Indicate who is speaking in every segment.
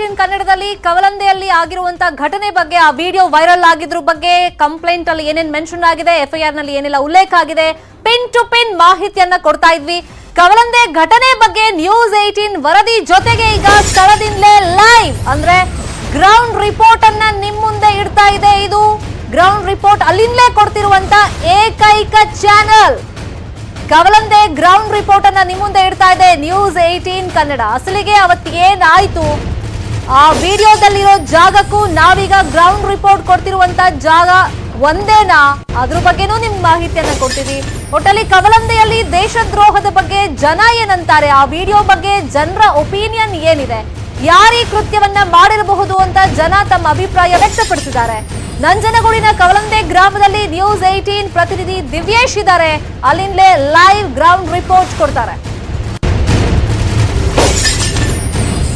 Speaker 1: Eighteen ಕನ್ನಡದಲ್ಲಿ ಕವಲಂದೆಯಲ್ಲಿ ಆಗಿರುವಂತಹ ಘಟನೆ ಬಗ್ಗೆ, ಆ ವಿಡಿಯೋ ವೈರಲ್ ಆಗಿದ್ರ ಬಗ್ಗೆ ಕಂಪ್ಲೇಂಟ್ ಅಲ್ಲಿ ಏನೇನ್ ಮೆನ್ಷನ್ ಆಗಿದೆ ಎಫ್ಐಆರ್ನಲ್ಲಿ ಏನೆಲ್ಲ ಉಲ್ಲೇಖ ಆಗಿದೆ, ಪಿನ್ ಟು ಪಿನ್ ಮಾಹಿತಿಯನ್ನ ಕೊಡ್ತಾ ಇದ್ವಿ. ಕವಲಂದೆ ಘಟನೆ ಬಗ್ಗೆ ನ್ಯೂಸ್ ಏಟೀನ್ ವರದಿ ಜೊತೆಗೆ ಈಗ ಸ್ಥಳದಿಂದಲೇ ಲೈವ್ ಅಂದ್ರೆ ಗ್ರೌಂಡ್ ರಿಪೋರ್ಟ್ ಅನ್ನ ನಿಮ್ ಮುಂದೆ ಇಡ್ತಾ ಇದೆ ಇದು. ಗ್ರೌಂಡ್ ರಿಪೋರ್ಟ್ ಅಲ್ಲಿಂದಲೇ ಕೊಡ್ತಿರುವಂತ ಏಕೈಕ ಚಾನಲ್ ಕವಲಂದೆ ಗ್ರೌಂಡ್ ರಿಪೋರ್ಟ್ ಅನ್ನ ನಿಮ್ಮ ಮುಂದೆ ಇಡ್ತಾ ಇದೆ ನ್ಯೂಸ್ ಏಟೀನ್ ಕನ್ನಡ. ಅಸಲಿಗೆ ಅವತ್ತು ಏನಾಯ್ತು ಆ ವಿಡಿಯೋದಲ್ಲಿರೋ ಜಾಗಕ್ಕೂ ನಾವೀಗ ಗ್ರೌಂಡ್ ರಿಪೋರ್ಟ್ ಕೊಡ್ತಿರುವಂತ ಜಾಗ ಒಂದೇನಾ? ಅದ್ರ ಬಗ್ಗೆನೂ ನಿಮ್ ಮಾಹಿತಿಯನ್ನ ಕೊಟ್ಟಿದ್ವಿ ಒಟ್ಟಲ್ಲಿ ಕವಲಂದೆಯಲ್ಲಿ ದೇಶದ್ರೋಹದ ಬಗ್ಗೆ ಜನ ಏನಂತಾರೆ? ಆ ವಿಡಿಯೋ ಬಗ್ಗೆ ಜನರ ಒಪಿನಿಯನ್ ಏನಿದೆ? ಯಾರೀ ಕೃತ್ಯವನ್ನ ಮಾಡಿರಬಹುದು ಅಂತ ಜನ ತಮ್ಮ ಅಭಿಪ್ರಾಯ ವ್ಯಕ್ತಪಡಿಸಿದ್ದಾರೆ. ನಂಜನಗೂಡಿನ ಕವಲಂದೆ ಗ್ರಾಮದಲ್ಲಿ ನ್ಯೂಸ್ ಏಟೀನ್ ಪ್ರತಿನಿಧಿ ದಿವ್ಯೇಶ್ ಇದ್ದಾರೆ. ಅಲ್ಲಿಂದಲೇ ಲೈವ್ ಗ್ರೌಂಡ್ ರಿಪೋರ್ಟ್ ಕೊಡ್ತಾರೆ.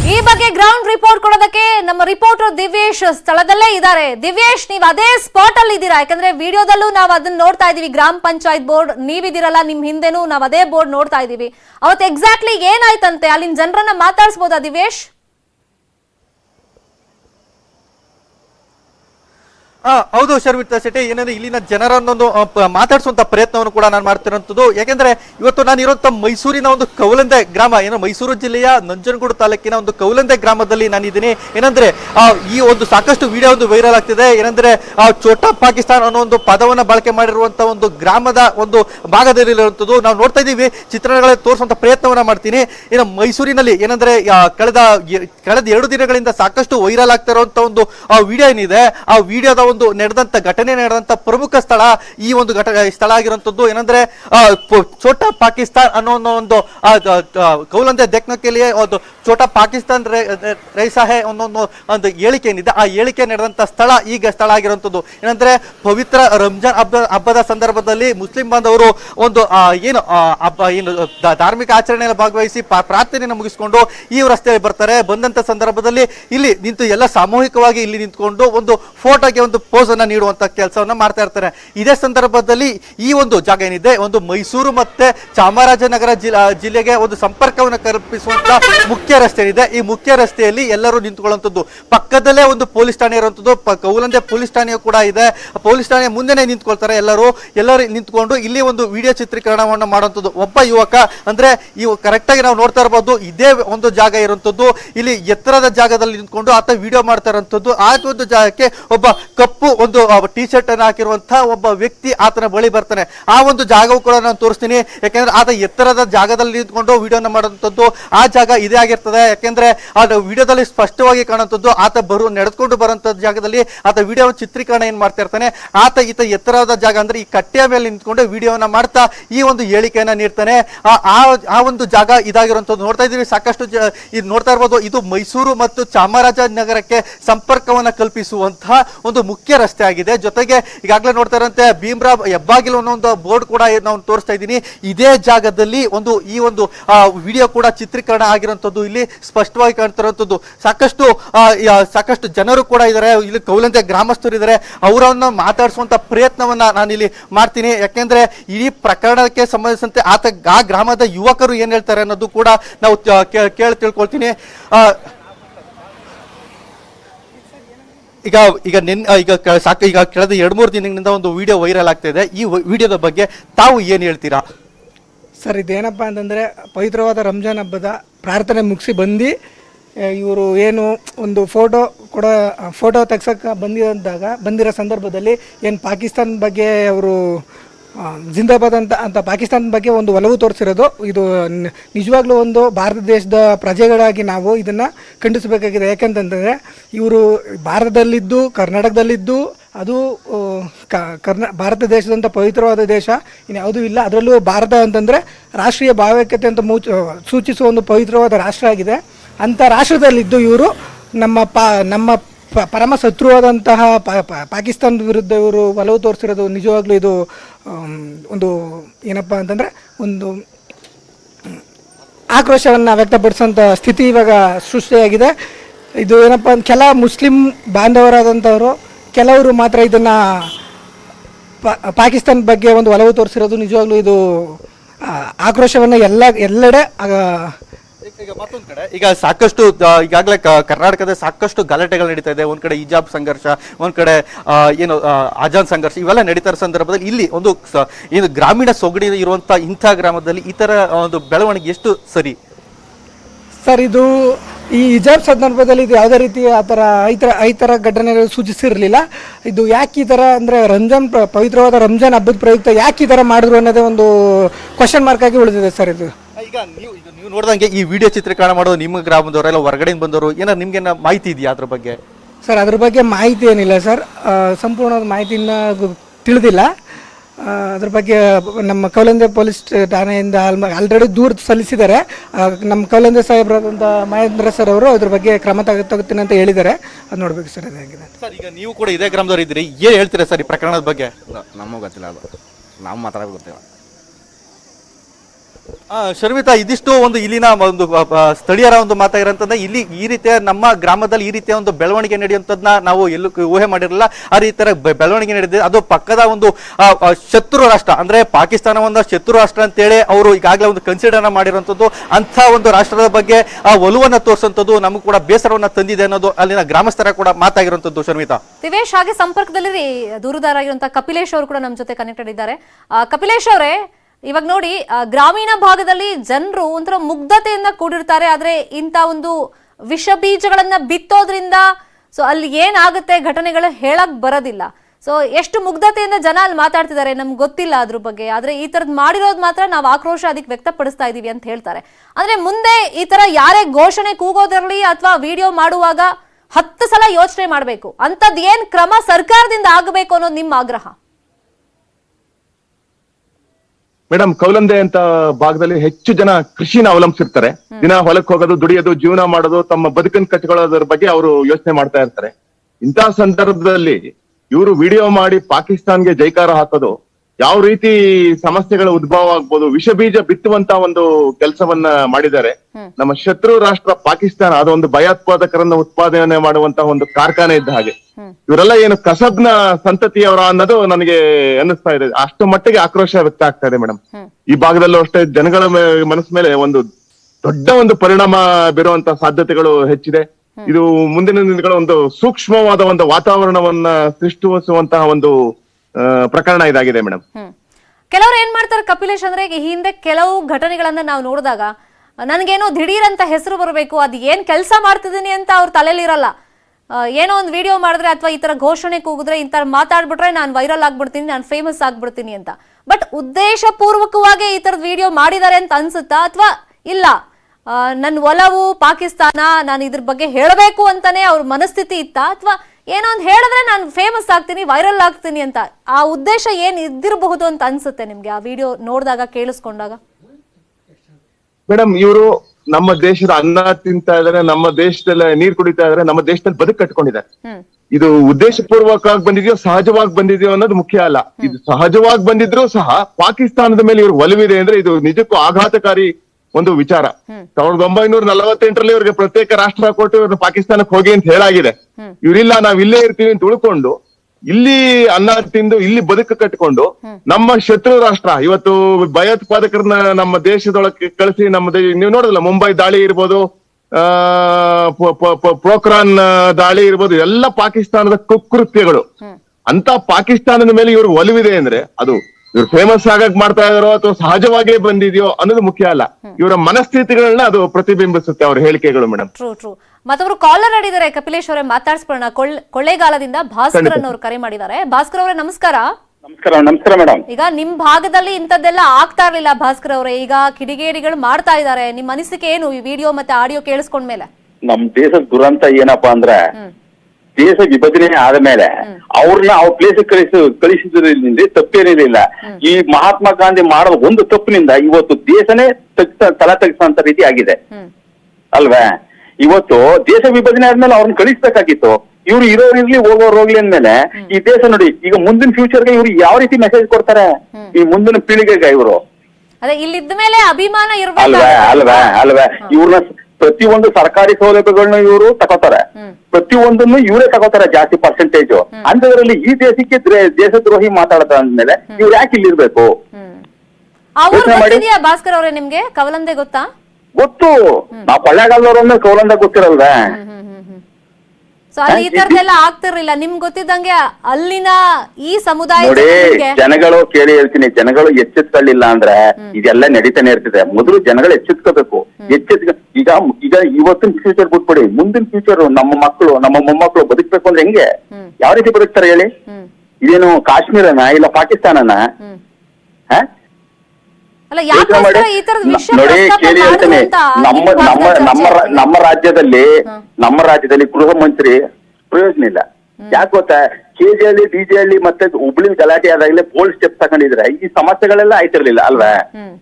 Speaker 1: ಈ ಬಗ್ಗೆ ಗ್ರೌಂಡ್ ರಿಪೋರ್ಟ್ ಕೊಡೋದಕ್ಕೆ ನಮ್ಮ ರಿಪೋರ್ಟರ್ ದಿವ್ಯೇಶ್ ಸ್ಥಳದಲ್ಲೇ ಇದ್ದಾರೆ. ದಿವ್ಯೇಶ್, ನೀವು ಅದೇ ಸ್ಪಾಟ್ ಅಲ್ಲಿ ಇದ್ದೀರಾ? ಯಾಕಂದ್ರೆ ವಿಡಿಯೋದಲ್ಲೂ ನಾವು ಅದನ್ನ ನೋಡ್ತಾ ಇದೀವಿ ಗ್ರಾಮ ಪಂಚಾಯತ್ ಬೋರ್ಡ್ ನೀವಿದಿರಲ್ಲ ನಿಮ್ ಹಿಂದೆನೂ ನಾವು ಅದೇ ಬೋರ್ಡ್ ನೋಡ್ತಾ ಇದೀವಿ ಅವತ್ತು ಎಕ್ಸಾಕ್ಟ್ಲಿ ಏನಾಯ್ತಂತೆ? ಅಲ್ಲಿನ ಜನರನ್ನ ಮಾತಾಡ್ಸ್ಬೋದಾ ದಿವ್ಯೇಶ್
Speaker 2: ಆ, ಹೌದು ಶರ್ಮಿತಾ ಶೆಟ್ಟಿ ಏನಂದ್ರೆ ಇಲ್ಲಿನ ಜನರನ್ನೊಂದು ಮಾತಾಡಿಸುವಂತ ಪ್ರಯತ್ನವನ್ನು ಕೂಡ ನಾನು ಮಾಡ್ತಿರೋಂಥದ್ದು. ಯಾಕೆಂದ್ರೆ ಇವತ್ತು ನಾನು ಇರುವಂತ ಮೈಸೂರಿನ ಒಂದು ಕೌಲಂದೆ ಗ್ರಾಮ ಏನೋ ಮೈಸೂರು ಜಿಲ್ಲೆಯ ನಂಜನಗೂಡು ತಾಲೂಕಿನ ಒಂದು ಕೌಲಂದೆ ಗ್ರಾಮದಲ್ಲಿ ನಾನಿದ್ದೀನಿ ಏನಂದ್ರೆ ಆ, ಈ ಒಂದು ಸಾಕಷ್ಟು ವಿಡಿಯೋ ಒಂದು ವೈರಲ್ ಆಗ್ತಿದೆ. ಏನಂದ್ರೆ ಆ, ಚೋಟಾ ಪಾಕಿಸ್ತಾನ್ ಅನ್ನೋ ಒಂದು ಪದವನ್ನ ಬಳಕೆ ಮಾಡಿರುವಂತ ಒಂದು ಗ್ರಾಮದ ಒಂದು ಭಾಗದಲ್ಲಿ ಇರುವಂತದ್ದು ನಾವು ನೋಡ್ತಾ ಇದ್ದೀವಿ ಚಿತ್ರಣಗಳಲ್ಲಿ ತೋರಿಸುವಂತ ಪ್ರಯತ್ನವನ್ನ ಮಾಡ್ತೀನಿ. ಏನೋ ಮೈಸೂರಿನಲ್ಲಿ ಏನಂದ್ರೆ ಕಳೆದ ಕಳೆದ ಎರಡು ದಿನಗಳಿಂದ ಸಾಕಷ್ಟು ವೈರಲ್ ಆಗ್ತಾ ಇರುವಂತ ಒಂದು ವಿಡಿಯೋ ಏನಿದೆ ಆ ವಿಡಿಯೋದ ಒಂದು ನಡೆದಂತ ಘಟನೆ ನಡೆದಂತ ಪ್ರಮುಖ ಸ್ಥಳ ಈ ಒಂದು ಘಟ ಸ್ಥಳ ಆಗಿರುವಂತದ್ದು. ಏನಂದ್ರೆ ಛೋಟಾ ಪಾಕಿಸ್ತಾನ್ ಅನ್ನೋ ಒಂದು- ಕೌಲಂದೆ ದೇಖ್ನಕೆಲಿಯೇ ಒಂದು ಛೋಟಾ ಪಾಕಿಸ್ತಾನ್ ರೈಸಾಹೆ ಅನ್ನೋ ಒಂದು ಹೇಳಿಕೆ ಏನಿದೆ, ಆ ಹೇಳಿಕೆ ನಡೆದಂತ ಸ್ಥಳ ಈಗ ಸ್ಥಳ ಆಗಿರುವಂತದ್ದು. ಏನಂದ್ರೆ, ಪವಿತ್ರ ರಂಜಾನ್ ಹಬ್ಬ, ಹಬ್ಬದ ಸಂದರ್ಭದಲ್ಲಿ ಮುಸ್ಲಿಂ ಬಾಂಧವರು ಒಂದು ಏನು ಹಬ್ಬ, ಏನು ಧಾರ್ಮಿಕ ಆಚರಣೆಯಲ್ಲಿ ಭಾಗವಹಿಸಿ ಪ್ರಾರ್ಥನೆಯನ್ನು ಮುಗಿಸಿಕೊಂಡು ಈ ರಸ್ತೆಯಲ್ಲಿ ಬರ್ತಾರೆ. ಬಂದಂತ ಸಂದರ್ಭದಲ್ಲಿ ಇಲ್ಲಿ ನಿಂತು ಎಲ್ಲ ಸಾಮೂಹಿಕವಾಗಿ ಇಲ್ಲಿ ನಿಂತ್ಕೊಂಡು ಒಂದು ಫೋಟೋಗೆ ಒಂದು ಪೋಸ್ ನೀಡುವಂಥ ಕೆಲಸವನ್ನ ಮಾಡ್ತಾ ಇರ್ತಾರೆ. ಇದೇ ಸಂದರ್ಭದಲ್ಲಿ ಈ ಒಂದು ಜಾಗ ಏನಿದೆ, ಒಂದು ಮೈಸೂರು ಮತ್ತೆ ಚಾಮರಾಜನಗರ ಜಿಲ್ಲಾ ಜಿಲ್ಲೆಗೆ ಒಂದು ಸಂಪರ್ಕವನ್ನು ಕಲ್ಪಿಸುವಂಥ ಮುಖ್ಯ ರಸ್ತೆ ಏನಿದೆ, ಈ ಮುಖ್ಯ ರಸ್ತೆಯಲ್ಲಿ ಎಲ್ಲರೂ ನಿಂತ್ಕೊಳ್ಳುವಂಥದ್ದು. ಪಕ್ಕದಲ್ಲೇ ಒಂದು ಪೊಲೀಸ್ ಠಾಣೆ ಇರುವಂಥದ್ದು ಕೌಲಂದೆ ಪೊಲೀಸ್ ಠಾಣೆಯು ಕೂಡ ಇದೆ. ಪೊಲೀಸ್ ಠಾಣೆ ಮುಂದೆನೇ ನಿಂತ್ಕೊಳ್ತಾರೆ ಎಲ್ಲರೂ. ಎಲ್ಲರೂ ನಿಂತ್ಕೊಂಡು ಇಲ್ಲಿ ಒಂದು ವಿಡಿಯೋ ಚಿತ್ರೀಕರಣವನ್ನು ಮಾಡುವಂಥದ್ದು. ಒಬ್ಬ ಯುವಕ, ಅಂದ್ರೆ ಇವು ಕರೆಕ್ಟಾಗಿ ನಾವು ನೋಡ್ತಾ ಇರಬಹುದು ಇದೇ ಒಂದು ಜಾಗ ಇರುವಂತದ್ದು ಇಲ್ಲಿ ಎತ್ತರದ ಜಾಗದಲ್ಲಿ ನಿಂತ್ಕೊಂಡು ಆತ ವಿಡಿಯೋ ಮಾಡ್ತಾ ಇರುವಂತದ್ದು ಆ ಒಂದು ಜಾಗಕ್ಕೆ ಒಬ್ಬ ಕಪ್ಪು ಒಂದು ಟಿ ಶರ್ಟ್ ಅನ್ನು ಹಾಕಿರುವಂತಹ ಒಬ್ಬ ವ್ಯಕ್ತಿ ಆತನ ಬಳಿ ಬರ್ತಾನೆ. ಆ ಒಂದು ಜಾಗವು ಕೂಡ ನಾನು ತೋರಿಸ್ತೀನಿ. ಯಾಕೆಂದ್ರೆ ಆತ ಎತ್ತರದ ಜಾಗದಲ್ಲಿ ನಿಂತ್ಕೊಂಡು ವಿಡಿಯೋನ ಮಾಡುವಂಥದ್ದು ಆ ಜಾಗ ಇದೇ ಆಗಿರ್ತದೆ. ಯಾಕೆಂದ್ರೆ ಆ ವಿಡಿಯೋದಲ್ಲಿ ಸ್ಪಷ್ಟವಾಗಿ ಕಾಣುವಂಥದ್ದು ಆತ ಬರು, ನಡೆದುಕೊಂಡು ಬರುವಂತ ಜಾಗದಲ್ಲಿ ಆತ ವಿಡಿಯೋ ಚಿತ್ರೀಕರಣ ಏನ್ ಮಾಡ್ತಾ ಇರ್ತಾನೆ? ಆತ ಈತ ಎತ್ತರದ ಜಾಗ ಅಂದ್ರೆ ಈ ಕಟ್ಟೆಯ ಮೇಲೆ ನಿಂತ್ಕೊಂಡು ವಿಡಿಯೋನ ಮಾಡ್ತಾ ಈ ಒಂದು ಹೇಳಿಕೆಯನ್ನ ನೀಡ್ತಾನೆ. ಆ ಒಂದು ಜಾಗ ಇದಾಗಿರುವಂತದ್ದು ನೋಡ್ತಾ ಇದೀವಿ ಸಾಕಷ್ಟು ಇದು ನೋಡ್ತಾ ಇರ್ಬೋದು. ಇದು ಮೈಸೂರು ಮತ್ತು ಚಾಮರಾಜನಗರಕ್ಕೆ ಸಂಪರ್ಕವನ್ನ ಕಲ್ಪಿಸುವಂತಹ ಒಂದು ಮುಖ್ಯ ರಸ್ತೆ ಆಗಿದೆ. ಜೊತೆಗೆ ಈಗಾಗಲೇ ನೋಡ್ತಾ ಇರಂತೆ ಭೀಮ್ರಾ ಹೆಬ್ಬಾಗಿಲು ಅನ್ನೋ ಒಂದು ಬೋರ್ಡ್ ಕೂಡ ನಾವು ತೋರಿಸ್ತಾ ಇದ್ದೀನಿ. ಇದೇ ಜಾಗದಲ್ಲಿ ಒಂದು ಈ ಒಂದು ವಿಡಿಯೋ ಕೂಡ ಚಿತ್ರೀಕರಣ ಆಗಿರುವಂತದ್ದು ಇಲ್ಲಿ ಸ್ಪಷ್ಟವಾಗಿ ಕಾಣ್ತಿರುವಂಥದ್ದು ಸಾಕಷ್ಟು ಸಾಕಷ್ಟು ಜನರು ಕೂಡ ಇದ್ದಾರೆ ಇಲ್ಲಿ ಕೌಲಂತೆ ಗ್ರಾಮಸ್ಥರು ಇದ್ದಾರೆ ಅವರನ್ನು ಮಾತಾಡಿಸುವಂಥ ಪ್ರಯತ್ನವನ್ನ ನಾನು ಇಲ್ಲಿ ಮಾಡ್ತೀನಿ. ಯಾಕೆಂದ್ರೆ ಇಡೀ ಪ್ರಕರಣಕ್ಕೆ ಸಂಬಂಧಿಸಿದಂತೆ ಆತ, ಆ ಗ್ರಾಮದ ಯುವಕರು ಏನು ಹೇಳ್ತಾರೆ ಅನ್ನೋದು ಕೂಡ ನಾವು ಕೇಳಿ ತಿಳ್ಕೊಳ್ತೀನಿ ಆ, ಈಗ ಈಗ ನಿನ್ನ ಈಗ ಸಾಕು, ಈಗ ಕಳೆದ ಎರಡು ಮೂರು ದಿನಗಳಿಂದ ಒಂದು ವಿಡಿಯೋ ವೈರಲ್ ಆಗ್ತಾ ಇದೆ ಈ ವಿಡಿಯೋದ ಬಗ್ಗೆ ತಾವು ಏನ್ ಹೇಳ್ತೀರಾ?
Speaker 3: ಸರ್, ಇದೇನಪ್ಪ ಅಂತಂದರೆ ಪವಿತ್ರವಾದ ರಂಜಾನ್ ಹಬ್ಬದ ಪ್ರಾರ್ಥನೆ ಮುಗಿಸಿ ಬಂದು ಇವರು ಏನು ಒಂದು ಫೋಟೋ ಕೂಡ, ಫೋಟೋ ತೆಗ್ಸಕ್ಕೆ ಬಂದಿದ್ದಾಗ, ಬಂದಿರೋ ಸಂದರ್ಭದಲ್ಲಿ ಏನು ಪಾಕಿಸ್ತಾನ ಬಗ್ಗೆ ಅವರು ಜಿಂದಾಬಾದ್ ಅಂತ ಅಂತ ಪಾಕಿಸ್ತಾನದ ಬಗ್ಗೆ ಒಂದು ಒಲವು ತೋರಿಸಿರೋದು. ಇದು ನಿಜವಾಗ್ಲೂ ಒಂದು ಭಾರತ ದೇಶದ ಪ್ರಜೆಗಳಾಗಿ ನಾವು ಇದನ್ನು ಖಂಡಿಸಬೇಕಾಗಿದೆ. ಯಾಕಂತಂದರೆ, ಇವರು ಭಾರತದಲ್ಲಿದ್ದು, ಕರ್ನಾಟಕದಲ್ಲಿದ್ದು, ಅದು ಕರ್ನಾ, ಭಾರತ ದೇಶದಂಥ ಪವಿತ್ರವಾದ ದೇಶ. ಇನ್ಯಾವುದೂ ಇಲ್ಲ. ಅದರಲ್ಲೂ ಭಾರತ ಅಂತಂದರೆ ರಾಷ್ಟ್ರೀಯ ಭಾವೈಕ್ಯತೆ ಅಂತ ಮೂಚ ಸೂಚಿಸುವ ಒಂದು ಪವಿತ್ರವಾದ ರಾಷ್ಟ್ರ ಆಗಿದೆ. ಅಂಥ ರಾಷ್ಟ್ರದಲ್ಲಿದ್ದು ಇವರು ನಮ್ಮ ಪಾ, ನಮ್ಮ ಪ- ಪರಮ ಶತ್ರುವಾದಂತಹ ಪಾಕಿಸ್ತಾನದ ವಿರುದ್ಧ ಇವರು ಒಲವು ತೋರಿಸಿರೋದು ನಿಜವಾಗ್ಲೂ ಇದು ಒಂದು ಏನಪ್ಪ ಅಂತಂದರೆ ಒಂದು ಆಕ್ರೋಶವನ್ನು ವ್ಯಕ್ತಪಡಿಸೋಂಥ ಸ್ಥಿತಿ ಇವಾಗ ಸೃಷ್ಟಿಯಾಗಿದೆ. ಇದು ಏನಪ್ಪ ಕೆಲ ಮುಸ್ಲಿಂ ಬಾಂಧವರಾದಂಥವರು ಕೆಲವರು ಮಾತ್ರ ಇದನ್ನು ಪಾಕಿಸ್ತಾನ ಬಗ್ಗೆ ಒಂದು ಒಲವು ತೋರಿಸಿರೋದು ನಿಜವಾಗ್ಲೂ ಇದು ಆಕ್ರೋಶವನ್ನು ಎಲ್ಲ, ಎಲ್ಲೆಡೆ
Speaker 2: ಈಗ ಮತ್ತೊಂದು ಕಡೆ, ಈಗ ಸಾಕಷ್ಟು ಈಗಾಗಲೇ ಕರ್ನಾಟಕದ ಸಾಕಷ್ಟು ಗಲಾಟೆಗಳು ನಡೀತಾ ಇದೆ. ಒಂದ್ ಕಡೆ ಹಿಜಾಬ್ ಸಂಘರ್ಷ, ಒಂದ್ ಕಡೆ ಏನು ಅಜಾನ್ ಸಂಘರ್ಷ, ಇವೆಲ್ಲ ನಡೀತಾ ಇರೋ ಸಂದರ್ಭದಲ್ಲಿ ಇಲ್ಲಿ ಒಂದು ಏನು ಗ್ರಾಮೀಣ ಸೊಗಡಿ ಇರುವಂತ ಇಂಥ ಗ್ರಾಮದಲ್ಲಿ ಈ ತರ ಒಂದು ಬೆಳವಣಿಗೆ ಎಷ್ಟು ಸರಿ?
Speaker 3: ಸರ್, ಇದು ಈ ಹಿಜಾಬ್ ಸಂದರ್ಭದಲ್ಲಿ ಇದು ಯಾವುದೇ ರೀತಿ ಆ ಥರ ಈ ಥರ ಈ ಥರ ಘಟನೆಗಳು ಸೂಚಿಸಿರಲಿಲ್ಲ. ಇದು ಯಾಕೆ ಈ ಥರ ಅಂದರೆ ರಂಜಾನ್ ಪವಿತ್ರವಾದ ರಂಜಾನ್ ಹಬ್ಬದ ಪ್ರಯುಕ್ತ ಯಾಕೆ ಈ ಥರ ಮಾಡಿದ್ರು ಅನ್ನೋದೇ ಒಂದು ಕ್ವಶನ್ ಮಾರ್ಕ್ ಆಗಿ ಉಳಿದಿದೆ ಸರ್ ಇದು.
Speaker 2: ಈಗ ನೀವು ಈಗ ನೀವು ನೋಡ್ದಂಗೆ ಈ ವಿಡಿಯೋ ಚಿತ್ರೀಕರಣ ಮಾಡೋದು ನಿಮ್ಮ ಗ್ರಾಮದವರೆಲ್ಲ ಹೊರಗಡೆಯಿಂದ ಬಂದವರು ಏನಾರು ನಿಮ್ಗೆ ಮಾಹಿತಿ ಇದೆಯಾ ಅದ್ರ ಬಗ್ಗೆ?
Speaker 3: ಸರ್ ಅದ್ರ ಬಗ್ಗೆ ಮಾಹಿತಿ ಏನಿಲ್ಲ ಸರ್. ಸಂಪೂರ್ಣ ಸಂಪೂರ್ಣವಾದ ಮಾಹಿತಿನ ತಿಳಿದಿಲ್ಲ. ಅದ್ರ ಬಗ್ಗೆ ನಮ್ಮ ಕೌಲಂದೆ ಪೊಲೀಸ್ ಠಾಣೆಯಿಂದ ಆಲ್ರೆಡಿ ದೂರು ಸಲ್ಲಿಸಿದ್ದಾರೆ. ನಮ್ಮ ಕೌಲಂದೆ ಸಾಹೇಬ್ರಾದಂಥ ಮಹೇಂದ್ರ ಸರ್ ಅವರು ಅದ್ರ ಬಗ್ಗೆ ಕ್ರಮ ತಗ ತಗೋತೀನಿ ಅಂತ ಹೇಳಿದ್ದಾರೆ. ಅದು ನೋಡ್ಬೇಕು ಸರ್ ಅದಾಗಿದೆ
Speaker 2: ಸರ್ ಈಗ ನೀವು ಕೂಡ ಇದೇ ಗ್ರಾಮದವ್ರು ಇದ್ದೀರಿ. ಏನು ಹೇಳ್ತೀರಾ ಸರ್ ಈ ಪ್ರಕರಣದ ಬಗ್ಗೆ?
Speaker 4: ನಮಗೂ ಗೊತ್ತಿಲ್ಲ ಅದು. ನಾವು ಮಾತಾಡೋಕೆ ಗೊತ್ತಿಲ್ಲ.
Speaker 2: ಶರ್ಮಿತಾ, ಇದಿಷ್ಟು ಒಂದು ಇಲ್ಲಿನ ಒಂದು ಸ್ಥಳೀಯರ ಒಂದು ಮಾತಾಗಿರಂತಂದ್ರೆ ಇಲ್ಲಿ ಈ ರೀತಿಯ ನಮ್ಮ ಗ್ರಾಮದಲ್ಲಿ ಈ ರೀತಿಯ ಒಂದು ಬೆಳವಣಿಗೆ ನಡೆಯುವಂಥದ್ದನ್ನ ನಾವು ಎಲ್ಲೂ ಊಹೆ ಮಾಡಿರಲಿಲ್ಲ ಆ ರೀತಿಯ ಬೆಳವಣಿಗೆ ನಡೆದಿದೆ. ಅದು ಪಕ್ಕದ ಒಂದು ಶತ್ರು ರಾಷ್ಟ್ರ, ಅಂದ್ರೆ ಪಾಕಿಸ್ತಾನ ಒಂದು ಶತ್ರು ರಾಷ್ಟ್ರ ಅಂತೇಳಿ ಅವರು ಈಗಾಗಲೇ ಒಂದು ಕನ್ಸಿಡರ್ ಮಾಡಿರುವಂಥದ್ದು. ಅಂಥ ಒಂದು ರಾಷ್ಟ್ರದ ಬಗ್ಗೆ, ಆ, ಒಲುವನ್ನ ತೋರಿಸುವಂಥದ್ದು ನಮಗೂ ಕೂಡ ಬೇಸರವನ್ನ ತಂದಿದೆ ಅನ್ನೋದು ಅಲ್ಲಿನ ಗ್ರಾಮಸ್ಥರ ಕೂಡ ಮಾತಾಗಿರುವಂಥದ್ದು, ಶರ್ಮಿತಾ.
Speaker 1: ದಿವೇಶ್, ಹಾಗೆ ಸಂಪರ್ಕದಲ್ಲಿ ದೂರುದಾರಾಗಿರುವಂತಹ ಕಪಿಲೇಶ್ ಅವರು ಕೂಡ ನಮ್ಮ ಜೊತೆ ಕನೆಕ್ಟೆಡ್ ಇದ್ದಾರೆ. ಕಪಿಲೇಶ್ ಅವರೇ ಇವಾಗ ನೋಡಿ ಗ್ರಾಮೀಣ ಭಾಗದಲ್ಲಿ ಜನರು ಒಂಥರ ಮುಗ್ಧತೆಯಿಂದ ಕೂಡಿರ್ತಾರೆ. ಆದ್ರೆ ಇಂಥ ಒಂದು ವಿಷ ಬೀಜಗಳನ್ನ ಬಿತ್ತೋದ್ರಿಂದ ಸೊ ಅಲ್ಲಿ ಏನಾಗುತ್ತೆ ಘಟನೆಗಳು ಹೇಳಕ್ ಬರೋದಿಲ್ಲ. ಸೊ ಎಷ್ಟು ಮುಗ್ಧತೆಯಿಂದ ಜನ ಅಲ್ಲಿ ಮಾತಾಡ್ತಿದ್ದಾರೆ ನಮ್ಗೆ ಗೊತ್ತಿಲ್ಲ ಅದ್ರ ಬಗ್ಗೆ. ಆದ್ರೆ ಈ ತರದ್ ಮಾಡಿರೋದು ಮಾತ್ರ ನಾವು ಆಕ್ರೋಶ ಅದಕ್ಕೆ ವ್ಯಕ್ತಪಡಿಸ್ತಾ ಇದೀವಿ ಅಂತ ಹೇಳ್ತಾರೆ. ಅಂದ್ರೆ ಮುಂದೆ ಈ ತರ ಯಾರೇ ಘೋಷಣೆ ಕೂಗೋದಿರಲಿ ಅಥವಾ ವಿಡಿಯೋ ಮಾಡುವಾಗ ಹತ್ತು ಸಲ ಯೋಚನೆ ಮಾಡಬೇಕು. ಅಂಥದ್ದು ಏನು ಕ್ರಮ ಸರ್ಕಾರದಿಂದ ಆಗಬೇಕು ಅನ್ನೋದು ನಿಮ್ಮ ಆಗ್ರಹ?
Speaker 5: ಮೇಡಮ್ ಕೌಲಂದೆ ಅಂತ ಭಾಗದಲ್ಲಿ ಹೆಚ್ಚು ಜನ ಕೃಷಿನ ಅವಲಂಬಿಸಿರ್ತಾರೆ. ದಿನ ಹೊಲಕ್ಕೆ ಹೋಗೋದು ದುಡಿಯೋದು ಜೀವನ ಮಾಡೋದು ತಮ್ಮ ಬದುಕನ್ನು ಕಟ್ಟಿಕೊಳ್ಳೋದ್ರ ಬಗ್ಗೆ ಅವರು ಯೋಚನೆ ಮಾಡ್ತಾ ಇರ್ತಾರೆ. ಇಂತಹ ಸಂದರ್ಭದಲ್ಲಿ ಇವರು ವಿಡಿಯೋ ಮಾಡಿ ಪಾಕಿಸ್ತಾನ್ಗೆ ಜೈಕಾರ ಹಾಕೋದು ಯಾವ ರೀತಿ ಸಮಸ್ಯೆಗಳ ಉದ್ಭವ ಆಗ್ಬೋದು ವಿಷ ಬೀಜ ಬಿತ್ತುವಂತ ಒಂದು ಕೆಲಸವನ್ನ ಮಾಡಿದ್ದಾರೆ. ನಮ್ಮ ಶತ್ರು ರಾಷ್ಟ್ರ ಪಾಕಿಸ್ತಾನ ಅದೊಂದು ಭಯೋತ್ಪಾದಕರನ್ನ ಉತ್ಪಾದನೆ ಮಾಡುವಂತ ಒಂದು ಕಾರ್ಖಾನೆ ಇದ್ದ ಹಾಗೆ. ಇವರೆಲ್ಲ ಏನು ಕಸಬ್ನ ಸಂತತಿಯವರ ಅನ್ನೋದು ನನಗೆ ಅನ್ನಿಸ್ತಾ ಇದೆ. ಅಷ್ಟು ಮಟ್ಟಿಗೆ ಆಕ್ರೋಶ ವ್ಯಕ್ತ ಆಗ್ತಾ ಇದೆ ಮೇಡಮ್. ಈ ಭಾಗದಲ್ಲೂ ಅಷ್ಟೇ ಜನಗಳ ಮೇ- ಮನಸ್ಸು ಮೇಲೆ ಒಂದು ದೊಡ್ಡ ಒಂದು ಪರಿಣಾಮ ಬೀರುವಂತ ಸಾಧ್ಯತೆಗಳು ಹೆಚ್ಚಿದೆ. ಇದು ಮುಂದಿನ ದಿನಗಳ ಒಂದು ಸೂಕ್ಷ್ಮವಾದ ಒಂದು ವಾತಾವರಣವನ್ನ ಸೃಷ್ಟಿಸುವಂತಹ ಒಂದು ಪ್ರಕರಣ ಇದಾಗಿದೆ ಮೇಡಮ್
Speaker 1: ಕೆಲವರು ಏನ್ ಮಾಡ್ತಾರೆ ಕಪಿಲೇಶ್ ಅಂದ್ರೆ ಹಿಂದೆ ಕೆಲವು ಘಟನೆಗಳನ್ನ ನಾವು ನೋಡಿದಾಗ ನನಗೇನೋ ದಿಢೀರ್ ಅಂತ ಹೆಸರು ಬರಬೇಕು ಅದು ಏನ್ ಕೆಲಸ ಮಾಡ್ತಿದ್ದೀನಿ ಅಂತ ಅವ್ರ ತಲೆಯಲ್ಲಿ ಇರಲ್ಲ. ಆ, ಏನೋ ಒಂದು ವಿಡಿಯೋ ಮಾಡಿದ್ರೆ ಅಥವಾ ಈ ತರ ಘೋಷಣೆ ಕೂಗಿದ್ರೆ ಈ ತರ ಮಾತಾಡ್ಬಿಟ್ರೆ ನಾನು ವೈರಲ್ ಆಗ್ಬಿಡ್ತೀನಿ ನಾನು ಫೇಮಸ್ ಆಗ್ಬಿಡ್ತೀನಿ ಅಂತ. ಬಟ್ ಉದ್ದೇಶ ಪೂರ್ವಕವಾಗಿ ಈ ತರದ ವಿಡಿಯೋ ಮಾಡಿದ್ದಾರೆ ಅಂತ ಅನ್ಸುತ್ತಾ ಅಥವಾ ಇಲ್ಲ? ನನ್ನ ಒಲವು ಪಾಕಿಸ್ತಾನ ನಾನು ಇದ್ರ ಬಗ್ಗೆ ಹೇಳಬೇಕು ಅಂತಾನೆ ಅವ್ರ ಮನಸ್ಥಿತಿ ಇತ್ತ ಅಥವಾ ಏನೋ ಒಂದು ಹೇಳಿದ್ರೆ ನಾನು ಫೇಮಸ್ ಆಗ್ತೀನಿ ವೈರಲ್ ಆಗ್ತೀನಿ ಅಂತ. ಆ ಉದ್ದೇಶ ಏನ್ ಇದ್ದಿರಬಹುದು ಅಂತ ಅನ್ಸುತ್ತೆ ನಿಮ್ಗೆ ಆ ವಿಡಿಯೋ ನೋಡಿದಾಗ ಕೇಳಿಸ್ಕೊಂಡಾಗ?
Speaker 5: ಮೇಡಮ್ ಇವರು ನಮ್ಮ ದೇಶದ ಅನ್ನ ತಿಂತಾ ಇದಾರೆ ನಮ್ಮ ದೇಶದಲ್ಲಿ ನೀರ್ ಕುಡಿತಾ ಇದಾರೆ ನಮ್ಮ ದೇಶದಲ್ಲಿ ಬದುಕು ಕಟ್ಕೊಂಡಿದ್ದಾರೆ. ಇದು ಉದ್ದೇಶಪೂರ್ವಕವಾಗಿ ಬಂದಿದೆಯೋ ಸಹಜವಾಗಿ ಬಂದಿದೆಯೋ ಅನ್ನೋದು ಮುಖ್ಯ ಅಲ್ಲ. ಇದು ಸಹಜವಾಗಿ ಬಂದಿದ್ರು ಸಹ ಪಾಕಿಸ್ತಾನದ ಮೇಲೆ ಇವ್ರ ಒಲವಿದೆ ಅಂದ್ರೆ ಇದು ನಿಜಕ್ಕೂ ಆಘಾತಕಾರಿ ಒಂದು ವಿಚಾರ. ಸಾವಿರದ ಒಂಬೈನೂರ ನಲವತ್ತೆಂಟರಲ್ಲಿ ಇವ್ರಿಗೆ ಪ್ರತ್ಯೇಕ ರಾಷ್ಟ್ರ ಕೊಟ್ಟು ಇವ್ರನ್ನ ಪಾಕಿಸ್ತಾನಕ್ಕೆ ಹೋಗಿ ಅಂತ ಹೇಳಾಗಿದೆ. ಇವ್ರಿಲ್ಲ ನಾವ್ ಇಲ್ಲೇ ಇರ್ತೀವಿ ಅಂತ ಉಳ್ಕೊಂಡು ಇಲ್ಲಿ ಅನ್ನ ತಿಂದು ಇಲ್ಲಿ ಬದುಕು ಕಟ್ಕೊಂಡು ನಮ್ಮ ಶತ್ರು ರಾಷ್ಟ್ರ ಇವತ್ತು ಭಯೋತ್ಪಾದಕರನ್ನ ನಮ್ಮ ದೇಶದೊಳಗೆ ಕಳಿಸಿ ನಮ್ಮ ದೇಶ ನೀವು ನೋಡಿದ್ರಲ್ಲ ಮುಂಬೈ ದಾಳಿ ಇರ್ಬೋದು ಆ ಪ್ರೋಕ್ರಾನ್ ದಾಳಿ ಇರ್ಬೋದು ಎಲ್ಲ ಪಾಕಿಸ್ತಾನದ ಕುಕೃತ್ಯಗಳು. ಅಂತ ಪಾಕಿಸ್ತಾನದ ಮೇಲೆ ಇವರು ಒಲವಿದೆ ಅಂದ್ರೆ ಅದು ಇವ್ರು ಫೇಮಸ್ ಆಗಕ್ ಮಾಡ್ತಾ ಇದಾರೋ ಅಥವಾ ಸಹಜವಾಗೇ ಬಂದಿದೆಯೋ ಅನ್ನೋದು ಮುಖ್ಯ ಅಲ್ಲ. ಇವರ ಮನಸ್ಥಿತಿಗಳನ್ನ ಅದು ಪ್ರತಿಬಿಂಬಿಸುತ್ತೆ ಅವ್ರ ಹೇಳಿಕೆಗಳು ಮೇಡಮ್
Speaker 1: ಟ್ರೂ ಟ್ರೂ ಮತ್ತೊಬ್ರು ಕಾಲರ್ ಆಡಿದ್ದಾರೆ ಕಪಿಲೇಶ್ ಅವರೇ ಮಾತಾಡ್ಸ್ಕೊಳ್ಳೋಣ ಕೊಳ್ಳೆಗಾಲದಿಂದ ಕೊಳ್ಳೇಗಾಲದಿಂದ ಭಾಸ್ಕರ್ ಅವ್ರು ಕರೆ ಮಾಡಿದ್ದಾರೆ. ಭಾಸ್ಕರ್ ಅವರೇ ನಮಸ್ಕಾರ.
Speaker 6: ನಮಸ್ಕಾರ ನಮಸ್ಕಾರ ಮೇಡಮ್
Speaker 1: ಈಗ ನಿಮ್ ಭಾಗದಲ್ಲಿ ಇಂಥದ್ದೆಲ್ಲ ಆಗ್ತಾ ಇರ್ಲಿಲ್ಲ ಭಾಸ್ಕರ್ ಅವರೇ. ಈಗ ಕಿಡಿಗೇಡಿಗಳು ಮಾಡ್ತಾ ಇದ್ದಾರೆ. ನಿಮ್ ಅನಿಸಿಕೆ ಏನು? ಈ ವಿಡಿಯೋ ಮತ್ತೆ ಆಡಿಯೋ ಕೇಳಿಸ್ಕೊಂಡ್ಮೇಲೆ?
Speaker 6: ನಮ್ ದೇಶದ ದುರಂತ ಏನಪ್ಪಾ ಅಂದ್ರೆ ದೇಶ ವಿಭಜನೆ ಆದ್ಮೇಲೆ ಅವ್ರನ್ನ ಅವ್ರ ಪ್ಲೇಸ್ ಕಳಿಸ ಕಳಿಸಿದ್ರಿಂದ ತಪ್ಪೇನಿರಲಿಲ್ಲ ಈ ಮಹಾತ್ಮ ಗಾಂಧಿ ಮಾಡೋ ಒಂದು ತಪ್ಪಿನಿಂದ ಇವತ್ತು ದೇಶನೇ ತಗ್ಸ ತಲ ತಗ್ಸಂತ ರೀತಿ ಆಗಿದೆ. ಅಲ್ವಾ? ಇವತ್ತು ದೇಶ ವಿಭಜನೆ ಆದ್ಮೇಲೆ ಅವ್ರನ್ನ ಕಳಿಸ್ಬೇಕಾಗಿತ್ತು. ಇವ್ರು ಇರೋರು ಇರ್ಲಿ ಹೋಗೋರು ಹೋಗ್ಲಿ ಅಂದ್ಮೇಲೆ ಈ ದೇಶ ನೋಡಿ ಈಗ ಮುಂದಿನ ಫ್ಯೂಚರ್ಗೆ ಇವ್ರು ಯಾವ ರೀತಿ ಮೆಸೇಜ್ ಕೊಡ್ತಾರೆ? ಈ ಮುಂದಿನ ಪೀಳಿಗೆಗೆ ಇವರು.
Speaker 1: ಅಲ್ವಾ ಅಲ್ವಾ ಮೇಲೆ ಅಭಿಮಾನ
Speaker 6: ಅಲ್ವೇ? ಅಲ್ವೇ?
Speaker 1: ಇರ್ಬೇಕು
Speaker 6: ಅಲ್ವೇ? ಇವ್ರನ್ನ ಪ್ರತಿಯೊಂದು ಸರ್ಕಾರಿ ಸೌಲಭ್ಯಗಳನ್ನ ಇವರು ತಗೋತಾರೆ. ಪ್ರತಿಯೊಂದನ್ನು ಇವರೇ ತಗೋತಾರೆ ಜಾಸ್ತಿ ಪರ್ಸೆಂಟೇಜ್ ಅಂತದ್ರಲ್ಲಿ ಈ ದೇಶಕ್ಕೆ ದ್ರೇ- ದೇಶದ್ರೋಹಿ ಮಾತಾಡ್ತಾ ಅಂದ್ಮೇಲೆ ಇವ್ರು ಯಾಕೆ ಇಲ್ಲಿರ್ಬೇಕು?
Speaker 1: ಭಾಸ್ಕರ್ ಅವರೇ ನಿಮ್ಗೆ? ಕವಲಂದೆ ಗೊತ್ತಾ?
Speaker 6: ಗೊತ್ತು. ನಾವು ಕೊಳ್ಳೇಗಾಲದವ್ರೊಮ್ಮೆ ಕೌಲಂದ ಗೊತ್ತಿರಲ್ವೇ?
Speaker 1: ಸೊ ಅಲ್ಲಿ ಈ ತರದೆಲ್ಲ ಆಗ್ತಿರ್ಲಿಲ್ಲ. ನಿಮ್ಗೆ ಗೊತ್ತಿದ್ದಂಗೆ ಅಲ್ಲಿನ ಈ ಸಮುದಾಯ
Speaker 6: ನೋಡಿ ಜನಗಳು ಕೇಳಿ ಹೇಳ್ತೀನಿ. ಜನಗಳು ಎಚ್ಚೆತ್ಕೊಳ್ಳಿಲ್ಲ ಅಂದ್ರೆ ಇದೆಲ್ಲ ನಡೀತಾನೆ ಇರ್ತದೆ. ಮೊದಲು ಜನಗಳು ಎಚ್ಚೆತ್ಕೋಬೇಕು. ಎಚ್ಚೆತ್ ಈಗ ಈಗ ಇವತ್ತಿನ ಫ್ಯೂಚರ್ ಬಿಟ್ಬಿಡಿ. ಮುಂದಿನ ಫ್ಯೂಚರ್ ನಮ್ಮ ಮಕ್ಕಳು ನಮ್ಮ ಮೊಮ್ಮಕ್ಕಳು ಬದುಕ್ಬೇಕು ಅಂದ್ರೆ ಹೆಂಗೆ? ಯಾವ ರೀತಿ ಬದುಕ್ತಾರೆ ಹೇಳಿ? ಇದೇನು ಕಾಶ್ಮೀರನ ಇಲ್ಲ ಪಾಕಿಸ್ತಾನನ? ಹ? ನಮ್ಮ ನಮ್ಮ ನಮ್ಮ. ನಮ್ಮ ರಾಜ್ಯದಲ್ಲಿ ನಮ್ಮ ರಾಜ್ಯದಲ್ಲಿ ಗೃಹ ಮಂತ್ರಿ ಪ್ರಯೋಜನ ಇಲ್ಲ. ಯಾಕೆ ಗೊತ್ತಾ? ಕೆಜಿಹಳ್ಳಿ ಹಳ್ಳಿ ಮತ್ತೆ ಹುಬ್ಳಿ ಗಲಾಟೆ ಆದಾಗಲೇ ಪೋಲ್ ಸ್ಟೆಪ್ ತಗೊಂಡಿದ್ರೆ ಈ ಸಮಸ್ಯೆಗಳೆಲ್ಲ ಆಯ್ತಿರ್ಲಿಲ್ಲ ಅಲ್ವಾ?
Speaker 1: ಹ್ಮ್.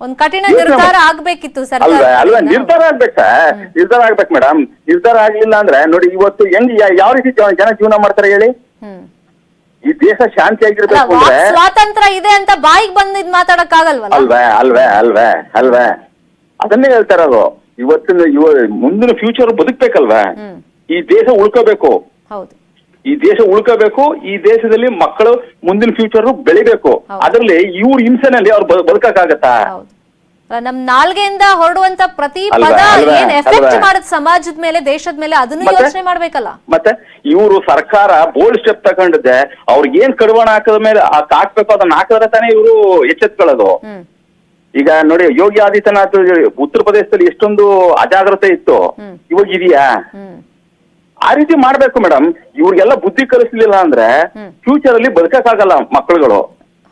Speaker 1: ಒಂದ್ ಕಠಿಣ ನಿರ್ಧಾರ. ಆಗ್ಬೇಕಿತ್ತು
Speaker 6: ಅಲ್ವಾ? ಅಲ್ವಾ? ನಿರ್ಧಾರ ಆಗ್ಬೇಕು? ಸರ್ ನಿರ್ಧಾರ ಆಗ್ಬೇಕು ಮೇಡಮ್ ನಿರ್ಧಾರ ಆಗ್ಲಿಲ್ಲ ಅಂದ್ರೆ ನೋಡಿ ಇವತ್ತು ಹೆಂಗ್ ಯಾವ ರೀತಿ ಜನ ಜೀವನ ಮಾಡ್ತಾರೆ ಹೇಳಿ? ಈ ದೇಶ ಶಾಂತಿ ಆಗಿರ್ಬೇಕು ಅಂದ್ರೆ
Speaker 1: ಸ್ವಾತಂತ್ರ್ಯ ಇದೆ ಅಂತ ಬಾಯಿಗೆ ಬಂದಿದ್ ಮಾತಾಡಕ್ ಆಗಲ್ವಲ್ಲ
Speaker 6: ಅಲ್ವೇ ಅಲ್ವೇ ಅಲ್ವೇ ಅಲ್ವೇ. ಅದನ್ನೇ ಹೇಳ್ತಾರ ಇರೋದು. ಇವತ್ತಿನ ಇವ ಮುಂದಿನ ಫ್ಯೂಚರ್ ಬದುಕ್ಬೇಕಲ್ವಾ? ಈ ದೇಶ ಉಳ್ಕೋಬೇಕು.
Speaker 1: ಹೌದು.
Speaker 6: ಈ ದೇಶ ಉಳ್ಕೋಬೇಕು ಈ ದೇಶದಲ್ಲಿ ಮಕ್ಕಳು ಮುಂದಿನ ಫ್ಯೂಚರ್ ಬೆಳಿಬೇಕು. ಅದರಲ್ಲಿ ಇವ್ರ ಹಿಂಸೆನಲ್ಲಿ ಅವ್ರು ಬದುಕಕ್ಕಾಗತ್ತಾ?
Speaker 1: ನಮ್ ನಾಲ್ಗೆಯಿಂದ ಹೊರಡುವಂತ ಪ್ರತಿ ಪದ ಏನ್ ಎಫೆಕ್ಟ್
Speaker 6: ಮಾಡುತ್ತೆ
Speaker 1: ಮಾಡದ್ ಸಮಾಜದ ಮೇಲೆ ದೇಶದ ಮೇಲೆ ಅದನ್ನು ಯೋಚನೆ ಮಾಡ್ಬೇಕಲ್ಲ.
Speaker 6: ಮತ್ತೆ ಇವರು ಸರ್ಕಾರ ಬೋಲ್ಡ್ ಸ್ಟೆಪ್ ತಗೊಂಡಿದ್ದೆ ಅವ್ರಿಗೆ ಏನ್ ಕಡಿವಾಣ ಹಾಕದ ಮೇಲೆ ಆ- ಹಾಕ್ಬೇಕು ಅದನ್ನ ಹಾಕಿದ್ರೆ ತಾನೇ ಇವರು ಎಚ್ಚೆತ್ಕೊಳ್ಳೋದು. ಈಗ ನೋಡಿ ಯೋಗಿ ಆದಿತ್ಯನಾಥ್ ಉತ್ತರ ಪ್ರದೇಶದಲ್ಲಿ ಎಷ್ಟೊಂದು ಅಜಾಗ್ರತೆ ಇತ್ತು. ಇವಾಗ ಇದೆಯಾ? ಆ ರೀತಿ ಮಾಡ್ಬೇಕು ಮೇಡಮ್ ಇವ್ರಿಗೆಲ್ಲ ಬುದ್ಧಿ ಕಲಿಸ್ಲಿಲ್ಲ ಅಂದ್ರೆ ಫ್ಯೂಚರ್ ಅಲ್ಲಿ ಬದುಕಕ್ಕಾಗಲ್ಲ ಮಕ್ಕಳುಗಳು.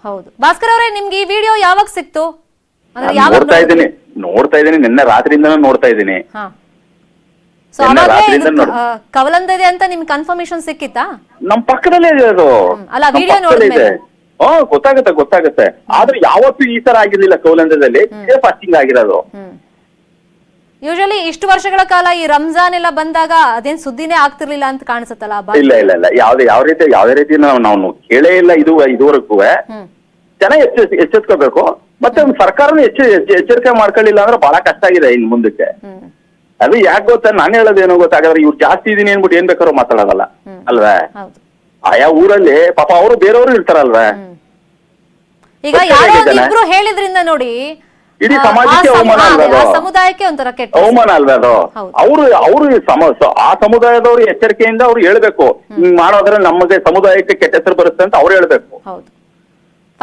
Speaker 1: ಹೌದು. ಭಾಸ್ಕರ್ ಅವರೇ ನಿಮ್ಗೆ ಈ ವಿಡಿಯೋ ಯಾವಾಗ ಸಿಕ್ತು?
Speaker 6: ನೋಡ್ತಾ ಇದ್ದೀನಿ. ನೋಡ್ತಾ ಇದ್ದೀನಿ. ನಿನ್ನೆ ರಾತ್ರಿಯಿಂದ ನೋಡ್ತಾ ಇದ್ದೀನಿ.
Speaker 1: ಕವಲಂದದೆ ಅಂತ ನಿಮ್ಗೆ ಕನ್ಫರ್ಮೇಶನ್ ಸಿಕ್ಕಿತ್ತಾ?
Speaker 6: ನಮ್ ಪಕ್ಕದಲ್ಲೇ ಇದೆ ಅದು.
Speaker 1: ಅಲ್ಲ,
Speaker 6: ವಿಡಿಯೋ
Speaker 1: ನೋಡಿದ್ಮೇಲೆ.
Speaker 6: ಹ್ಮ್ ಗೊತ್ತಾಗುತ್ತೆ ಗೊತ್ತಾಗುತ್ತೆ. ಆದ್ರೆ ಯಾವತ್ತೂ ಈ ತರ ಆಗಿರ್ಲಿಲ್ಲ ಕೌಲಂದದಲ್ಲಿ ಇದೇ ಫಸ್ಟಿಂಗ್ ಆಗಿರೋದು.
Speaker 1: ಯೂಶಲಿ ಇಷ್ಟು ವರ್ಷಗಳ ಕಾಲ ಈ ರಂಜಾನ್ ಎಲ್ಲ ಬಂದಾಗ ಅದೇನ್ ಸುದ್ದಿನೇ ಆಗ್ತಿರ್ಲಿಲ್ಲ ಅಂತ ಕಾಣಿಸುತ್ತಲ್ಲ
Speaker 6: ಇಲ್ಲ ಇಲ್ಲ ಇಲ್ಲ. ಯಾವ್ದೇ ಯಾವ ರೀತಿ ಯಾವ್ದೇ ರೀತಿ ನಾವು ಕೇಳೇ ಇಲ್ಲ ಇದು ಇದುವರೆಗೂ. ಜನ ಎಚ್ಚ ಎಚ್ಚೆತ್ಕೋಬೇಕು. ಮತ್ತೆ ಒಂದು ಸರ್ಕಾರನು ಎಚ್ಚ ಎಚ್ಚ- ಎಚ್ಚರಿಕೆ ಮಾಡ್ಕೊಳ್ಳಿಲ್ಲ ಅಂದ್ರೆ ಬಹಳ ಕಷ್ಟ ಆಗಿದೆ ಇನ್ ಮುಂದಕ್ಕೆ. ಅದು ಯಾಕೆ ಗೊತ್ತಾ? ನಾನು ಹೇಳೋದೇನೋ ಗೊತ್ತಾಗದ್ರೆ ಇವ್ರು ಜಾಸ್ತಿ ಇದೀನಿ ಅನ್ಬಿಟ್ಟು ಏನ್ ಬೇಕಾದ್ರೂ ಮಾತಾಡೋದಲ್ಲ. ಅಲ್ವಾ? ಆಯಾ ಊರಲ್ಲಿ ಪಾಪ ಅವರು ಬೇರೆಯವರು ಇರ್ತಾರಲ್ವಾ?
Speaker 1: ಈಗ ಯಾರೋ. ಇಬ್ರು ಹೇಳಿದ್ರಿಂದ ನೋಡಿ
Speaker 6: ಇಡೀ ಸಮಾಜಕ್ಕೆ ಅವಮಾನ ಅಲ್ವಾ?
Speaker 1: ಸಮುದಾಯಕ್ಕೆ ಒಂಥರ ಕೆಟ್ಟ
Speaker 6: ಅವಮಾನ ಅಲ್ವಾ ಅದು. ಅವರು ಅವರು ಆ ಸಮುದಾಯದವರು ಎಚ್ಚರಿಕೆಯಿಂದ ಅವ್ರು ಹೇಳ್ಬೇಕು. ಹಿಂಗ್ ಮಾಡೋದ್ರೆ ನಮಗೆ ಸಮುದಾಯಕ್ಕೆ ಕೆಟ್ಟ ಹೆಸರು ಬರುತ್ತೆ ಅಂತ ಅವ್ರು ಹೇಳ್ಬೇಕು.
Speaker 1: ಹೌದು.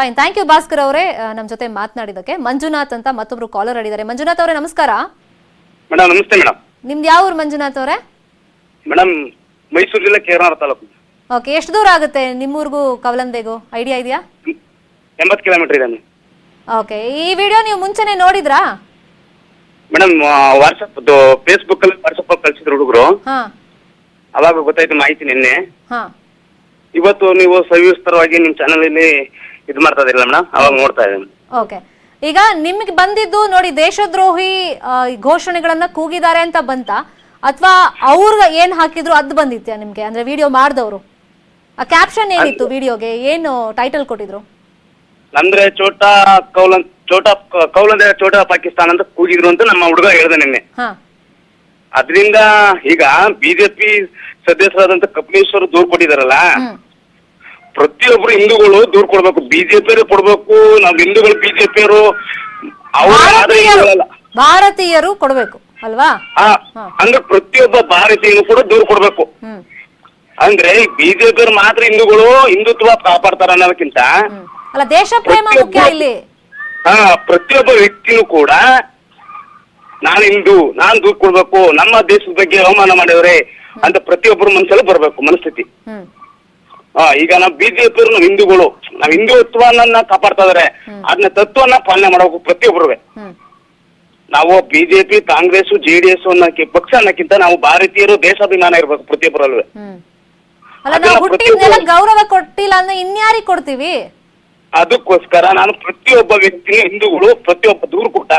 Speaker 1: ಫೈನ್ ಥ್ಯಾಂಕ್ ಯು ಭಾಸ್ಕರ್ ಅವರೇ. ನಮ್ಮ ನಮ್ ಜೊತೆ ಮಾತನಾಡಿದಕ್ಕೆ ಮಂಜುನಾಥ್ ಅಂತ ಮತ್ತೊಬ್ರು ಕಾಲರ್ ಆಡಿದ್ದಾರೆ ಮಂಜುನಾಥ್ ಅವರೇ ನಮಸ್ಕಾರ.
Speaker 7: ಮೇಡಮ್ ನಮಸ್ತೆ ಮೇಡಮ್
Speaker 1: ನಿಮ್ದು ಯಾವ ಊರು ಮಂಜುನಾಥ್ ಅವರೇ?
Speaker 7: ಮೇಡಮ್ ಮೈಸೂರು ಜಿಲ್ಲೆ ಕೇರಳ ತಾಲೂಕು.
Speaker 1: ಓಕೆ ಎಷ್ಟು ದೂರ ಆಗುತ್ತೆ ನಿಮ್ಮೂರ್ಗೂ ಕವಲಂದೆಗೂ ಐಡಿಯಾ ಇದೆಯಾ?
Speaker 7: ಎಂಬತ್ತು ಕಿಲೋಮೀಟರ್ ಇದೆ
Speaker 1: ಓಕೆ ಈ ವಿಡಿಯೋ ನೀವು ಮುಂಚೆನೆ ನೋಡಿದ್ರಾ?
Speaker 7: ಮೇಡಮ್ ವಾಟ್ಸಪ್ ಫೇಸ್ಬುಕ್ ಅಲ್ಲಿ ವಾಟ್ಸಪ್ ಕಳ್ಸಿದ್ರು ಹುಡುಗರು.
Speaker 1: ಹಾ.
Speaker 7: ಅವಾಗ ಗೊತ್ತಾಯ್ತು ಮಾಹಿತಿ ನಿನ್ನೆ.
Speaker 1: ಹಾ.
Speaker 7: ಇವತ್ತು ನೀವು ಸವಿಸ್ತರವಾಗಿ ನಿಮ್ ಚಾನಲ್ ಅಲ್ಲಿ ಇದು ಮಾಡ್ತಾ ಇದ್ರಲ್ಲ ಮೇಡಮ್? ಅವಾಗ ನೋಡ್ತಾ ಇದ್ದೀನಿ.
Speaker 1: ಓಕೆ. ಈಗ ನಿಮ್ಗೆ ಬಂದಿದ್ದು ನೋಡಿ ದೇಶದ್ರೋಹಿ ಆ, ಘೋಷಣೆಗಳನ್ನ ಕೂಗಿದ್ದಾರೆ ಅಂತ ಬಂತ? ಅಥವಾ ಅವ್ರ ಏನ್ ಹಾಕಿದ್ರು ಅದ್ ಬಂದಿತ್ಯಾ ನಿಮ್ಗೆ? ಅಂದ್ರೆ ವಿಡಿಯೋ ಮಾಡ್ದವ್ರು. ಆ ಕ್ಯಾಪ್ಷನ್ ಏನಿತ್ತು ವಿಡಿಯೋಗೆ? ಏನು ಟೈಟಲ್ ಕೊಟ್ಟಿದ್ರು?
Speaker 7: ಅಂದ್ರೆ ಚೋಟಾ ಕೌಲನ್ ಚೋಟಾ ಕೌಲಂದ ಚೋಟಾ ಪಾಕಿಸ್ತಾನ ಅಂತ ಕೂಗಿದ್ರು ಅಂತ ನಮ್ಮ ಹುಡುಗ ಹೇಳ್ದೆ ನಿನ್ನೆ.
Speaker 1: ಹಾ.
Speaker 7: ಅದರಿಂದ ಈಗ ಬಿಜೆಪಿ ಸದಸ್ಯರಾದಂತ ಕಪಿಲೇಶ್ವರ್ ದೂರ್ ಕೊಟ್ಟಿದಾರಲ್ಲ
Speaker 1: ಹ್ಮ್.
Speaker 7: ಪ್ರತಿಯೊಬ್ರು ಹಿಂದೂಗಳು ದೂರ್ ಕೊಡ್ಬೇಕು. ಬಿಜೆಪಿ ಕೊಡ್ಬೇಕು ನಾವ್ ಹಿಂದೂಗಳು ಬಿಜೆಪಿಯವರು ಅವ್ರ
Speaker 1: ಭಾರತೀಯರು ಭಾರತೀಯರು ಕೊಡ್ಬೇಕು ಅಲ್ವಾ?
Speaker 7: ಅಂದ್ರೆ ಪ್ರತಿಯೊಬ್ಬ ಭಾರತೀಯರು ಕೂಡ ದೂರ ಕೊಡ್ಬೇಕು. ಅಂದ್ರೆ ಬಿಜೆಪಿ ಮಾತ್ರ ಹಿಂದೂಗಳು ಹಿಂದುತ್ವ ಕಾಪಾಡ್ತಾರ ಅನ್ನೋದಕ್ಕಿಂತ
Speaker 1: ಅಲ್ಲ ದೇಶ ಪ್ರೇಮ ಮುಖ್ಯ ಇಲ್ಲಿ.
Speaker 7: ಹಾ ಪ್ರತಿಯೊಬ್ಬ ವ್ಯಕ್ತಿನೂ ಕೂಡ ನಾನು ಹಿಂದೂ ನಾನ್ ದೂರ ಕೊಡ್ಬೇಕು ನಮ್ಮ ದೇಶದ ಬಗ್ಗೆ ಅವಮಾನ ಮಾಡಿದ್ರೆ ಅಂತ ಪ್ರತಿಯೊಬ್ಬರು ಮನಸ್ಸಲ್ಲಿ ಬರ್ಬೇಕು ಮನಸ್ಥಿತಿ. ಹಾ ಈಗ ನಾವು ಬಿಜೆಪಿ ಹಿಂದೂಗಳು ನಾವ್ ಹಿಂದುತ್ವವನ್ನ ಕಾಪಾಡ್ತಾ ಇದಾರೆ. ಅದನ್ನ ತತ್ವನ ಪಾಲನೆ ಮಾಡಬೇಕು ಪ್ರತಿಯೊಬ್ಬರು
Speaker 1: ಹ್ಮ್.
Speaker 7: ನಾವು ಬಿಜೆಪಿ ಕಾಂಗ್ರೆಸ್ ಜೆಡಿಎಸ್ ಅನ್ನಕ್ಕೆ ಪಕ್ಷ ಅನ್ನಕ್ಕಿಂತ ನಾವು ಭಾರತೀಯರು ದೇಶಾಭಿಮಾನ ಇರ್ಬೇಕು ಪ್ರತಿಯೊಬ್ಬರಲ್ವೇ
Speaker 1: ಹ್ಮ್. ಅಲ್ಲ
Speaker 7: ಅದನ್ನ
Speaker 1: ನಾವು ಹುಟ್ಟಿದ್ನೆಲ್ಲ ಗೌರವ ಕೊಟ್ಟಿಲ್ಲ ಅಂದ್ರೆ ಇನ್ಯಾರಿ ಕೊಡ್ತೀವಿ?
Speaker 7: ಅದಕ್ಕೋಸ್ಕರ ನಾನು ಪ್ರತಿಯೊಬ್ಬ ವ್ಯಕ್ತಿನ ಹಿಂದೂಗಳು ಪ್ರತಿಯೊಬ್ಬ ದೂರ ಕೊಟ್ಟ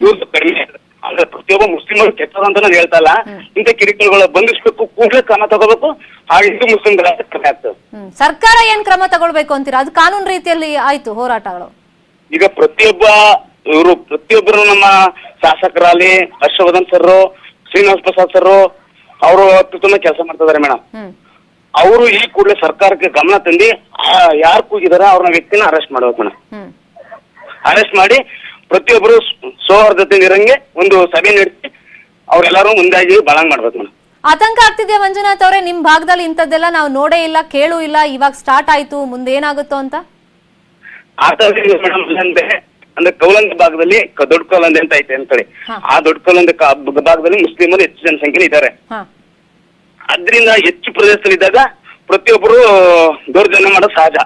Speaker 7: ಇವ್ರದ್ದು ಕಡಿಮೆ ಅಂದ್ರೆ ಪ್ರತಿಯೊಬ್ಬ ಮುಸ್ಲಿಮರು ಕೆಟ್ಟದ ಅಂತ ನಾನು ಹೇಳ್ತಾ ಇಲ್ಲ. ಇಂಥ ಕಿರಿಕಿರಿಗಳ ಬಂಧಿಸ್ಬೇಕು ಕೂಡಲೇ ಕ್ರಮ ತಗೋಬೇಕು. ಆ ಹಿಂದೂ ಮುಸ್ಲಿಂಗಳ ಕಡಿಮೆ ಆಗ್ತದೆ.
Speaker 1: ಸರ್ಕಾರ ಏನ್ ಕ್ರಮ ತಗೊಳ್ಬೇಕು ಅಂತೀರಾ? ಅದು ಕಾನೂನು ರೀತಿಯಲ್ಲಿ ಆಯ್ತು ಹೋರಾಟಗಳು.
Speaker 7: ಈಗ ಪ್ರತಿಯೊಬ್ಬ ಇವರು ಪ್ರತಿಯೊಬ್ಬರು ನಮ್ಮ ಶಾಸಕರಲ್ಲಿ ಹರ್ಷವರ್ಧನ್ ಸರ್ ಶ್ರೀನಿವಾಸ ಪ್ರಸಾದ್ ಸರ್ ಅವರು ಅತ್ಯುತ್ತಮ ಕೆಲಸ ಮಾಡ್ತಾ ಇದಾರೆ ಮೇಡಮ್ ಅವರು ಈ ಕೂಡಲೇ ಸರ್ಕಾರಕ್ಕೆ ಗಮನ ತಂದು ಯಾರು ಕೂಗಿದಾರ ಅವ್ರನ್ನ ವ್ಯಕ್ತಿನ ಅರೆಸ್ಟ್ ಮಾಡ್ಬೇಕು ಮೇಡಮ್ ಅರೆಸ್ಟ್ ಮಾಡಿ ಪ್ರತಿಯೊಬ್ಬರು ಸೌಹಾರ್ದತೆ ಇರಂಗೆ ಒಂದು ಸಭೆ ನಡೆಸಿ ಅವ್ರೆಲ್ಲರೂ ಮುಂದಾಗಿ ಬಾಳಂಗ್ ಮಾಡ್ಬೇಕು ಮೇಡಮ್
Speaker 1: ಆತಂಕ ಆಗ್ತಿದ್ಯಾ ಮಂಜುನಾಥ್ ಅವರೇ ನಿಮ್ ಭಾಗದಲ್ಲಿ ಇಂಥದ್ದೆಲ್ಲ ನಾವು ನೋಡೇ ಇಲ್ಲ ಕೇಳೂ ಇಲ್ಲ ಇವಾಗ ಸ್ಟಾರ್ಟ್ ಆಯ್ತು ಮುಂದೆ ಏನಾಗುತ್ತೋ ಅಂತ?
Speaker 7: ಅಂದ್ರೆ ಕೌಲಂದ ಭಾಗದಲ್ಲಿ ದೊಡ್ಡ ಕೌಲಂದೆ ಅಂತ ಐತೆ ಅಂತೇಳಿ. ಆ ದೊಡ್ಡ ಕೌಲಂದ ಭಾಗದಲ್ಲಿ ಮುಸ್ಲಿಮರು ಹೆಚ್ಚು ಜನಸಂಖ್ಯೆ ಇದ್ದಾರೆ. ಅದ್ರಿಂದ ಹೆಚ್ಚು ಪ್ರದೇಶದಲ್ಲಿದ್ದಾಗ ಪ್ರತಿಯೊಬ್ಬರು ದೌರ್ಜನ್ಯ ಮಾಡೋದು ಸಹಜ.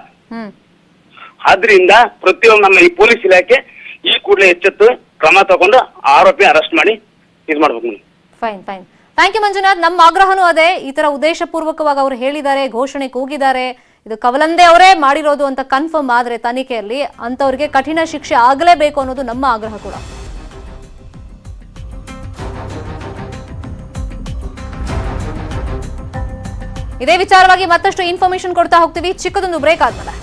Speaker 7: ಆದ್ರಿಂದ ಪ್ರತಿಯೊಬ್ಬ ನಮ್ಮ ಈ ಪೊಲೀಸ್ ಇಲಾಖೆ ಈ ಕೂಡಲೇ ಎಚ್ಚೆತ್ತು ಕ್ರಮ ತಗೊಂಡು ಆರೋಪಿ ಅರೆಸ್ಟ್ ಮಾಡಿ ಇದು ಮಾಡ್ಬೇಕು
Speaker 1: ಫೈನ್ ಥ್ಯಾಂಕ್ ಯು ಮಂಜುನಾಥ್. ನಮ್ಮ ಆಗ್ರಹನೂ ಅದೇ. ಈ ತರ ಉದ್ದೇಶಪೂರ್ವಕವಾಗಿ ಅವರು ಹೇಳಿದ್ದಾರೆ, ಘೋಷಣೆ ಕೂಗಿದ್ದಾರೆ. ಇದು ಕವಲಂದೆ ಅವರೇ ಮಾಡಿರೋದು ಅಂತ ಕನ್ಫರ್ಮ್ ಆದ್ರೆ ತನಿಖೆಯಲ್ಲಿ ಅಂತವ್ರಿಗೆ ಕಠಿಣ ಶಿಕ್ಷೆ ಆಗಲೇಬೇಕು ಅನ್ನೋದು ನಮ್ಮ ಆಗ್ರಹ ಕೂಡ. ಇದೇ ವಿಚಾರವಾಗಿ ಮತ್ತಷ್ಟು ಇನ್ಫಾರ್ಮೇಶನ್ ಕೊಡ್ತಾ ಹೋಗ್ತೀವಿ. ಚಿಕ್ಕದೊಂದು ಬ್ರೇಕ್ ಆದ್ಮೇಲೆ.